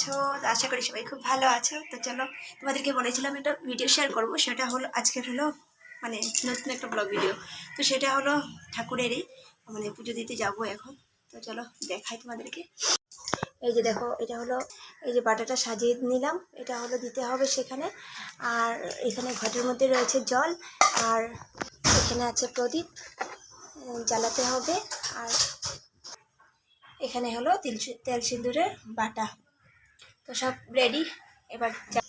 আছো? আশা করি সবাই খুব ভালো আছো। তো চলো, তোমাদেরকে বলেছিলাম একটা ভিডিও শেয়ার করব। সেটা হলো, আজকের হলো মানে নতুন একটা ব্লগ ভিডিও তো সেটা হলো ঠাকুরেরই মানে পুজো দিতে যাব এখন। তো চলো, দেখাই তোমাদেরকে। এই যে দেখো, এটা হলো, এই যে বাটাটা সাজিয়ে নিলাম। এটা হলো দিতে হবে সেখানে। আর এখানে ঘটের মধ্যে রয়েছে জল। আর এখানে আছে প্রদীপ। জ্বালাতে হবে। আর এখানে হলো তিল তেল সিঁদুরের বাটা। তো সব রেডি এবার যা-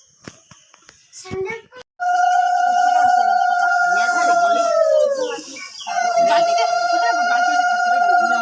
নাও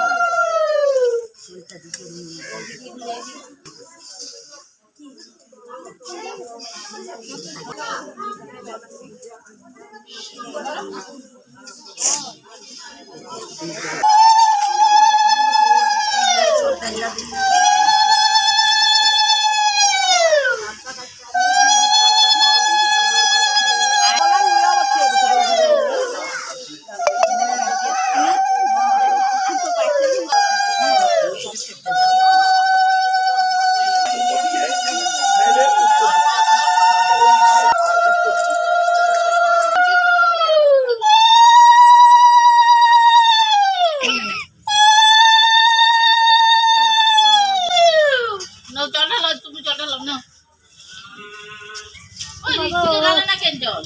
জল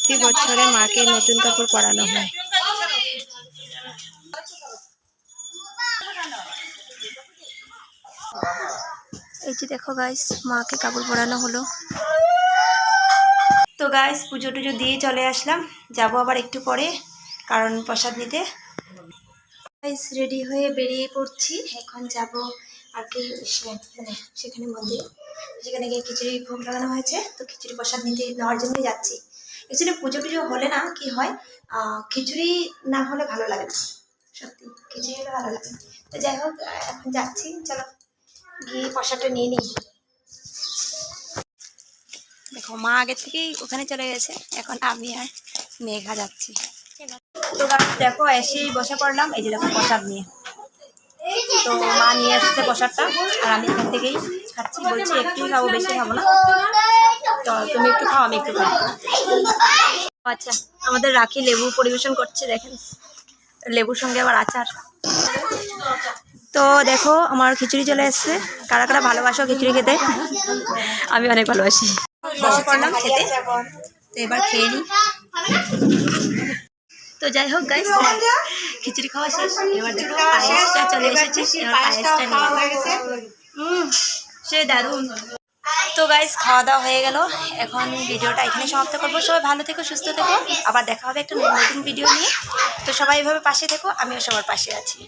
প্রতি বছরে মাকে নতুন কাপড় পরানো হয়। এই যে দেখো গাইস মাকে কাপড় পরানো হলো। তো গাইস পুজো টুজো দিয়ে চলে আসলাম। যাব আবার একটু পরে, কারণ প্রসাদ নিতে। গাইস রেডি হয়ে বেরিয়ে পড়ছি। এখন যাব আর কি মানে সেখানে মন্দির। সেখানে গিয়ে খিচুড়ি ভোগ লাগানো হয়েছে, তো খিচুড়ি প্রসাদ নিতে নেওয়ার জন্যই যাচ্ছি। অ্যাকচুয়ালি পুজো টুজো হলে না, কি হয় খিচুড়ি না হলে ভালো লাগে না। সত্যি খিচুড়ি হলে ভালো লাগে তো যাই হোক এখন যাচ্ছি চলো গিয়ে প্রসাদটা নিয়ে নিই। দেখো মা আগে থেকেই ওখানে চলে গেছে এখন আমি আর মেঘা যাচ্ছি। তো দেখো এসেই বসে পড়লাম এই যে দেখো প্রসাদ নিয়ে। তো মা নিয়ে আসছে প্রসাদটা আর আমি এখান থেকেই খাচ্ছি বলছি একটুই খাব বেশি খাব না। তো তুমি একটু খাও আমি একটু খাব। আচ্ছা আমাদের রাখি লেবু পরিবেশন করছে দেখেন। লেবুর সঙ্গে আবার আচার। তো দেখো, আমার খিচুড়ি চলে এসছে। কারা কারা ভালোবাসো খিচুড়ি খেতে? আমি অনেক ভালোবাসি। বসে পড়লাম খেতে। তো এবার খেয়ে নিই। তো যাই হোক গাইস খিচুড়ি খাওয়া শেষ। এবার দেখো, পায়েসটা চলে এসেছে। সে দারুণ। তো গাইস খাওয়া দাওয়া হয়ে গেল। এখন ভিডিওটা এখানে সমাপ্ত করব। সবাই ভালো থেকো, সুস্থ থেকো। আবার দেখা হবে একটা নতুন ভিডিও নিয়ে। তো সবাই এভাবে পাশে থেকো, আমিও সবার পাশে আছি।